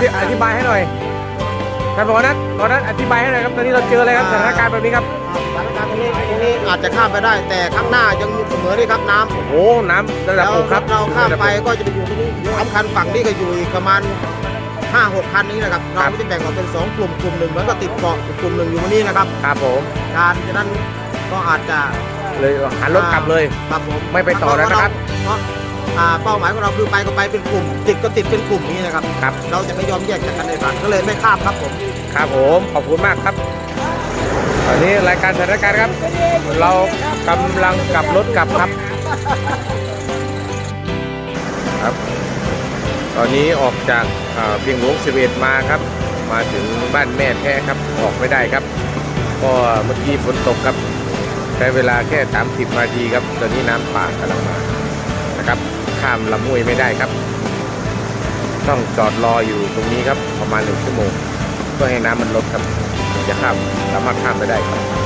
ธิอธิบายให้หน่อยท่านบอกนัทตอนนั้นอธิบายให้หน่อยครับตอนนี้เราเจออะไรครับสถานการณ์แบบนี้ครับสถานการณ์ตรงนี้ตรงนี้อาจจะข้ามไปได้ แต่ข้างหน้ายังมีเสมอนี่ครับน้ำโอ้น้ำระดับแล้วอกครับเราข้ามไปก็จะไปอยู่ตรงนี้สำคัญฝั่งนี้ก็อยู่อีกประมาณห้าหกคันนี้นะครับเราก็จะแบ่งออกเป็นสองกลุ่มกลุ่มหนึ่งแล้วก็ติดเกาะอีกกลุ่มหนึ่งอยู่ตรงนี้นะครับครับผมการฉะนั้นก็อาจจะเลยหันรถกลับเลยครับผมไม่ไปต่อแล้วนะครับ เพราะอ่าเป้าหมายของเราคือไปก็ไปเป็นกลุ่ม ติดก็ติดเป็นกลุ่มนี้นะครับครับ เราจะไม่ยอมแยกจากกันเลยครับก็เลยไม่ข้ามครับผมครับผมขอบคุณมากครับตอนนี้รายการสถานการณ์ครับ เรากำลังกลับรถกลับครับครับ ตอนนี้ออกจากอ่าเพียงหลวงสิเวตมาครับ มาถึงบ้านแม่แท้ครับออกไม่ได้ครับก็เมื่อกี้ฝนตกครับ ใช้เวลาแค่ 30 นาทีครับ ตอนนี้น้ำป่ากำลังมานะครับ ข้ามลำห้วยไม่ได้ครับ ต้องจอดรออยู่ตรงนี้ครับประมาณหนึ่งชั่วโมงเพื่อให้น้ำมันลดครับถึงจะข้ามสามารถข้ามไปได้ครับ